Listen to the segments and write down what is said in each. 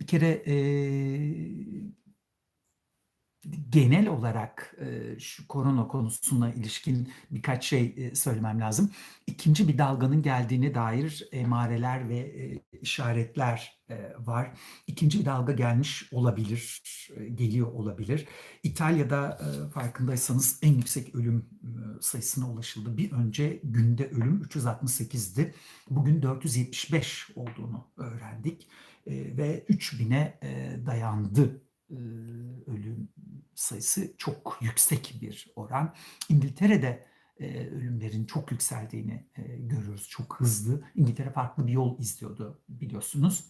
Bir kere eee, genel olarak eee, şu korona konusuna ilişkin birkaç şey eee, söylemem lazım. İkinci bir dalganın geldiğine dair emareler ve eee, işaretler var. İkinci bir dalga gelmiş olabilir, eee, geliyor olabilir. İtalya'da eee, farkındaysanız en yüksek ölüm sayısına ulaşıldı. Bir önce günde ölüm 368'di. Bugün 475 olduğunu öğrendik ve 3000'e eee, dayandı ölüm sayısı çok yüksek bir oran. İngiltere'de eee, ölümlerin çok yükseldiğini eee, görüyoruz. Çok hızlı. İngiltere farklı bir yol izliyordu biliyorsunuz.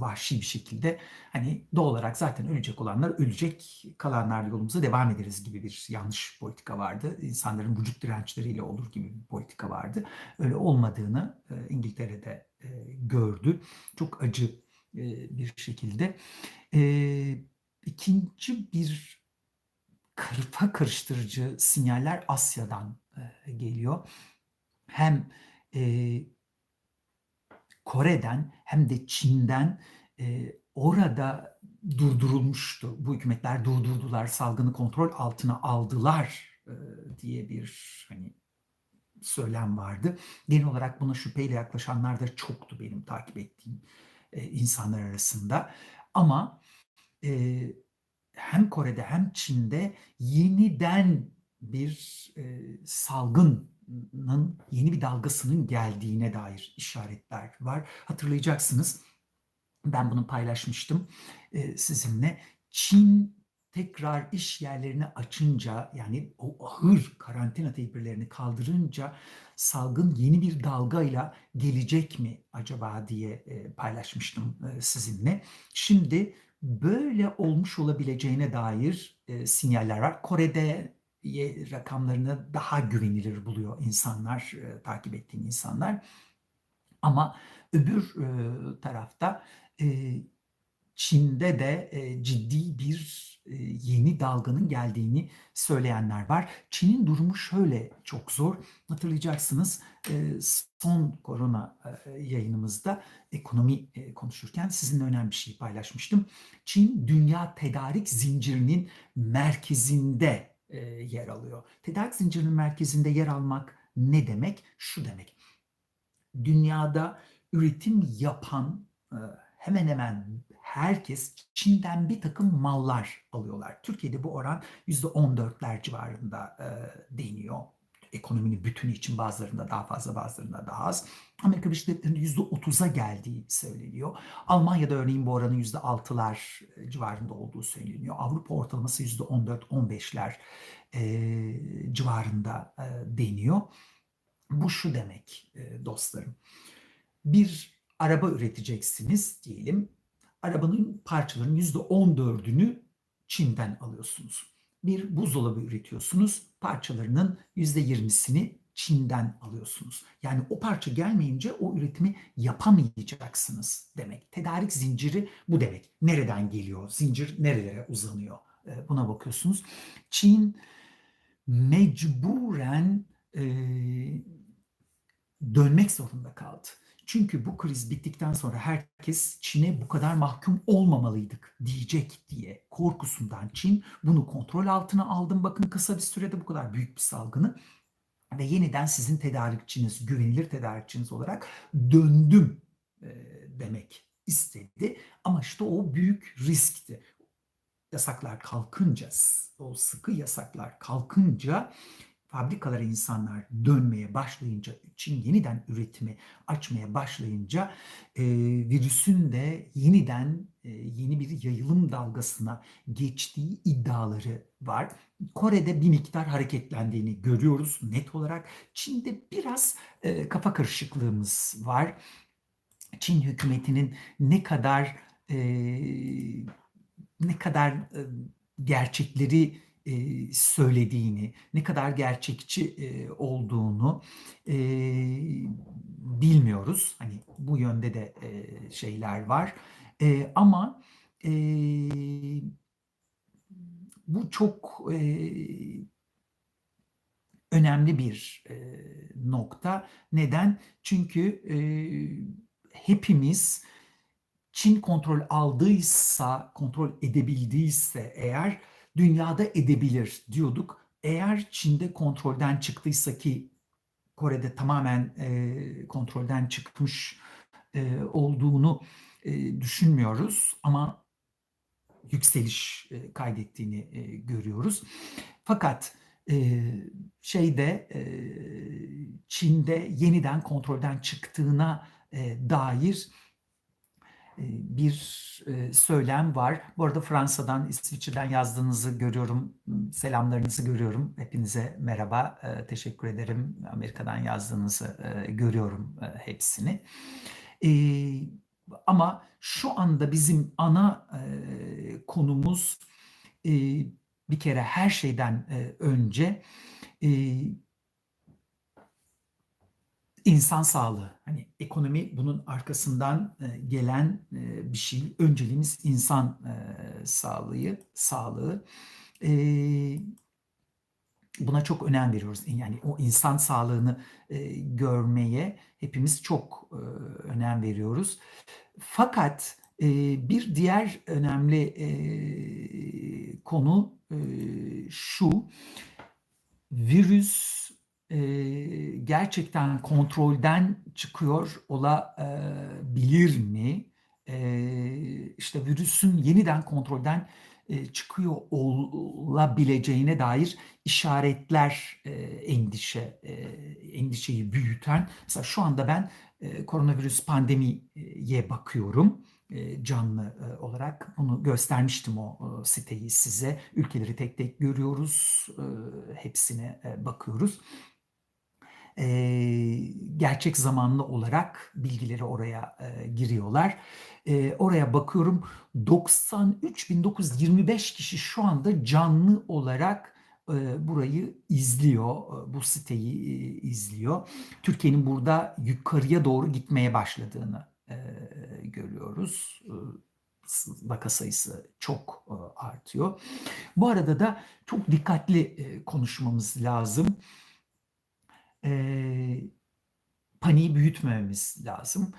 Vahşi bir şekilde hani doğal olarak zaten ölecek olanlar ölecek, kalanlar yolumuza devam ederiz gibi bir yanlış politika vardı. İnsanların vücut dirençleriyle olur gibi bir politika vardı. Öyle olmadığını eee, İngiltere'de eee, gördü. Çok acı eee, bir şekilde. İkinci bir kafa karıştırıcı sinyaller Asya'dan geliyor. Hem Kore'den hem de Çin'den eee, orada durdurulmuştu. Bu hükümetler durdurdular, salgını kontrol altına aldılar eee, diye bir hani söylem vardı. Genel olarak buna şüpheyle yaklaşanlar da çoktu benim takip ettiğim eee, insanlar arasında. Ama eee, hem Kore'de hem Çin'de yeniden bir eee, salgının yeni bir dalgasının geldiğine dair işaretler var. Hatırlayacaksınız ben bunu paylaşmıştım eee, sizinle. Çin tekrar iş yerlerini açınca yani o ahır karantina tedbirlerini kaldırınca salgın yeni bir dalgayla gelecek mi acaba diye eee, paylaşmıştım eee, sizinle. Şimdi böyle olmuş olabileceğine dair sinyaller var. Kore'de rakamlarını daha güvenilir buluyor insanlar, eee, takip ettiğim insanlar. Ama öbür eee, tarafta eee, Çin'de de eee, ciddi bir eee, yeni dalganın geldiğini söyleyenler var. Çin'in durumu şöyle çok zor. Hatırlayacaksınız eee, son korona eee, yayınımızda ekonomi eee, konuşurken sizinle önemli bir şey paylaşmıştım. Çin dünya tedarik zincirinin merkezinde eee, yer alıyor. Tedarik zincirinin merkezinde yer almak ne demek? Şu demek. Dünyada üretim yapan eee, hemen hemen herkes Çin'den bir takım mallar alıyorlar. Türkiye'de bu oran %14'ler civarında eee, deniyor. Ekonominin bütünü için bazılarında daha fazla bazılarında daha az. Amerika Birleşik Devletleri'nde %30'a geldiği söyleniyor. Almanya'da örneğin bu oranın %6'lar civarında olduğu söyleniyor. Avrupa ortalaması %14-15'ler eee, civarında eee, deniyor. Bu şu demek eee, dostlarım. Bir araba üreteceksiniz diyelim. Arabanın parçalarının %14'ünü Çin'den alıyorsunuz. Bir buzdolabı üretiyorsunuz. Parçalarının %20'sini Çin'den alıyorsunuz. Yani o parça gelmeyince o üretimi yapamayacaksınız demek. Tedarik zinciri bu demek. Nereden geliyor? Zincir nerelere uzanıyor? Eee, Buna bakıyorsunuz. Çin mecburen eee, dönmek zorunda kaldı. Çünkü bu kriz bittikten sonra herkes Çin'e bu kadar mahkum olmamalıydık diyecek diye korkusundan Çin bunu kontrol altına aldım. Bakın kısa bir sürede bu kadar büyük bir salgını ve yeniden sizin tedarikçiniz, güvenilir tedarikçiniz olarak döndüm e, demek istedi. Ama işte o büyük riskti. Yasaklar kalkınca, o sıkı yasaklar kalkınca fabrikalara insanlar dönmeye başlayınca, Çin yeniden üretimi açmaya başlayınca e, virüsün de yeniden e, yeni bir yayılım dalgasına geçtiği iddiaları var. Kore'de bir miktar hareketlendiğini görüyoruz net olarak. Çin'de biraz e, kafa karışıklığımız var. Çin hükümetinin ne kadar e, ne kadar e, gerçekleri söylediğini, ne kadar gerçekçi olduğunu bilmiyoruz. Hani bu yönde de şeyler var. Ama bu çok önemli bir nokta. Neden? Çünkü hepimiz Çin kontrol aldıysa, kontrol edebildiyse eğer dünyada edebilir diyorduk. Eğer Çin'de kontrolden çıktıysa ki Kore'de tamamen e, kontrolden çıkmış e, olduğunu e, düşünmüyoruz ama yükseliş e, kaydettiğini e, görüyoruz. Fakat e, şeyde e, Çin'de yeniden kontrolden çıktığına e, dair bir e, söylem var. Bu arada Fransa'dan, İsviçre'den yazdığınızı görüyorum. Selamlarınızı görüyorum. Hepinize merhaba. E, teşekkür ederim. Amerika'dan yazdığınızı görüyorum hepsini. Ama şu anda bizim ana konumuz bir kere her şeyden önce insan sağlığı. Hani ekonomi bunun arkasından e, gelen e, bir şey. Önceliğimiz insan e, sağlığı, sağlığı. Buna çok önem veriyoruz. Yani o insan sağlığını görmeye hepimiz çok önem veriyoruz. Fakat bir diğer önemli konu şu, virüs gerçekten kontrolden çıkıyor olabilir mi? İşte virüsün yeniden kontrolden çıkıyor olabileceğine dair işaretler endişe endişeyi büyüten. Mesela şu anda ben koronavirüs pandemiye bakıyorum canlı olarak bunu göstermiştim o siteyi size. Ülkeleri tek tek görüyoruz, hepsine bakıyoruz gerçek zamanlı olarak bilgileri oraya giriyorlar. oraya bakıyorum 93.925 kişi şu anda canlı olarak burayı izliyor, bu siteyi izliyor. Türkiye'nin burada yukarıya doğru gitmeye başladığını görüyoruz. Vaka sayısı çok artıyor. Bu arada da çok dikkatli konuşmamız lazım e, paniği büyütmememiz lazım.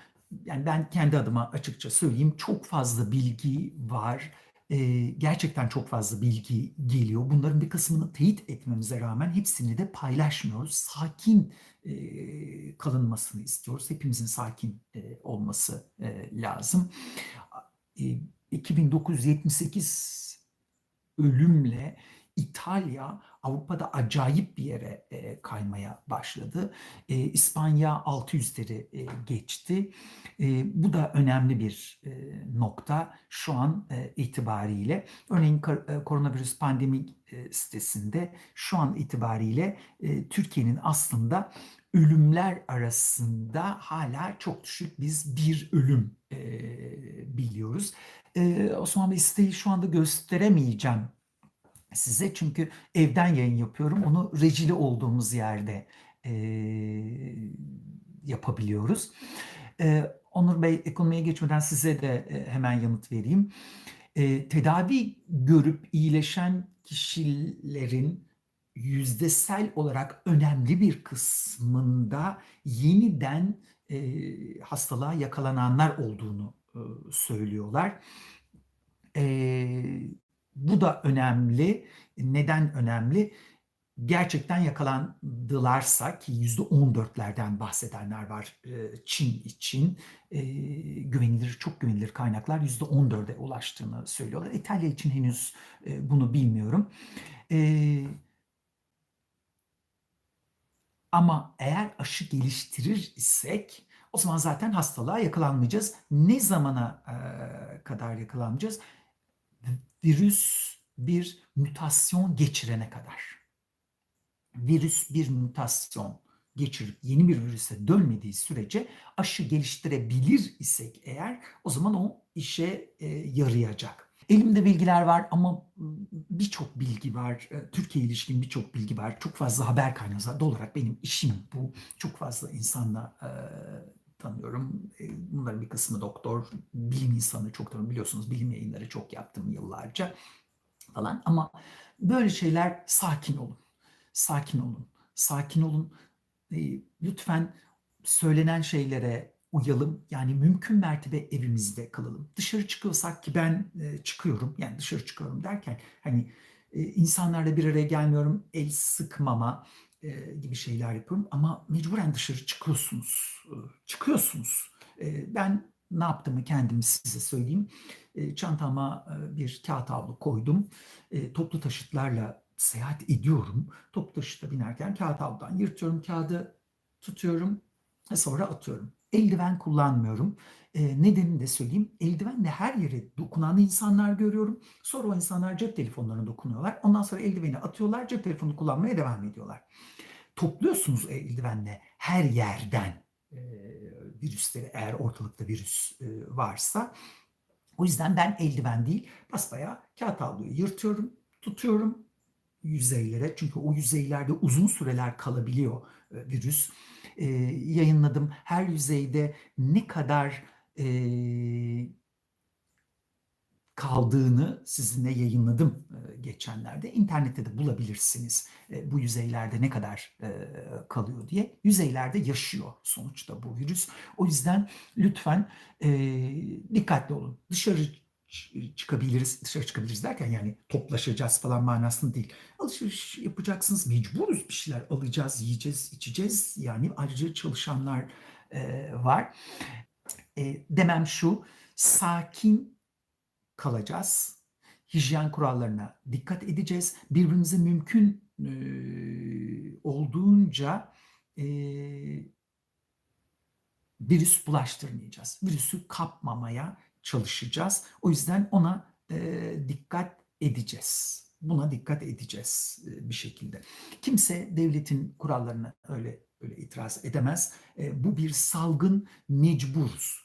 Yani ben kendi adıma açıkça söyleyeyim çok fazla bilgi var. E, gerçekten çok fazla bilgi geliyor. Bunların bir kısmını teyit etmemize rağmen hepsini de paylaşmıyoruz. Sakin e, kalınmasını istiyoruz. Hepimizin sakin e, olması e, lazım. E, 2978 ölümle İtalya Avrupa'da acayip bir yere e, kaymaya başladı. E, İspanya 600'leri e, geçti. E, bu da önemli bir nokta şu an itibariyle. Örneğin koronavirüs pandemi e, sitesinde şu an itibariyle Türkiye'nin aslında ölümler arasında hala çok düşük biz bir ölüm biliyoruz. E, Osman Bey siteyi şu anda gösteremeyeceğim size çünkü evden yayın yapıyorum. Onu rejili olduğumuz yerde e, yapabiliyoruz. E, Onur Bey ekonomiye geçmeden size de e, hemen yanıt vereyim. E, tedavi görüp iyileşen kişilerin yüzdesel olarak önemli bir kısmında yeniden e, hastalığa yakalananlar olduğunu e, söylüyorlar. E, bu da önemli. Neden önemli? Gerçekten yakalandılarsa ki %14'lerden bahsedenler var Çin için güvenilir, çok güvenilir kaynaklar %14'e ulaştığını söylüyorlar. İtalya için henüz bunu bilmiyorum. Ama eğer aşı geliştirir isek o zaman zaten hastalığa yakalanmayacağız. Ne zamana kadar yakalanmayacağız? Virüs bir mutasyon geçirene kadar. Virüs bir mutasyon geçirip yeni bir virüse dönmediği sürece aşı geliştirebilir isek eğer o zaman o işe e, yarayacak. Elimde bilgiler var ama birçok bilgi var. E, Türkiye ilişkin birçok bilgi var. Çok fazla haber kaynağı var. olarak benim işim bu. Çok fazla insanla e, tanıyorum. E, bunların bir kısmı doktor, bilim insanı çok tanıyorum. Biliyorsunuz bilim yayınları çok yaptım yıllarca falan. Ama böyle şeyler sakin olun. Sakin olun. Sakin olun. E, lütfen söylenen şeylere uyalım. Yani mümkün mertebe evimizde kalalım. Dışarı çıkıyorsak ki ben e, çıkıyorum. Yani dışarı çıkıyorum derken hani insanlarla bir araya gelmiyorum. El sıkmama e, gibi şeyler yapıyorum. Ama mecburen dışarı çıkıyorsunuz. E, çıkıyorsunuz. E, ben ne yaptığımı kendim size söyleyeyim. Çantama bir kağıt havlu koydum. Toplu taşıtlarla seyahat ediyorum. Toplu taşıta binerken kağıt havludan yırtıyorum kağıdı, tutuyorum ve sonra atıyorum. Eldiven kullanmıyorum. E, nedenini de söyleyeyim. Eldivenle her yere dokunan insanlar görüyorum. Sonra o insanlar cep telefonlarına dokunuyorlar. Ondan sonra eldiveni atıyorlar, cep telefonu kullanmaya devam ediyorlar. Topluyorsunuz eldivenle her yerden e, virüsleri eğer ortalıkta virüs e, varsa. O yüzden ben eldiven değil, basbayağı kağıt havluyu yırtıyorum, tutuyorum yüzeylere. Çünkü o yüzeylerde uzun süreler kalabiliyor e, virüs. E, yayınladım. Her yüzeyde ne kadar e, kaldığını sizinle yayınladım e, geçenlerde. İnternette de bulabilirsiniz e, bu yüzeylerde ne kadar e, kalıyor diye. Yüzeylerde yaşıyor sonuçta bu virüs. O yüzden lütfen dikkatli olun. Dışarı çıkabiliriz, dışarı çıkabiliriz derken yani toplaşacağız falan manasında değil. Alışveriş yapacaksınız, mecburuz bir şeyler alacağız, yiyeceğiz, içeceğiz. Yani ayrıca çalışanlar e, var. E, demem şu, sakin kalacağız. Hijyen kurallarına dikkat edeceğiz. Birbirimize mümkün e, olduğunca e, virüs bulaştırmayacağız. Virüsü kapmamaya çalışacağız. O yüzden ona e, dikkat edeceğiz. Buna dikkat edeceğiz e, bir şekilde. Kimse devletin kurallarına öyle öyle itiraz edemez. E, bu bir salgın mecburuz.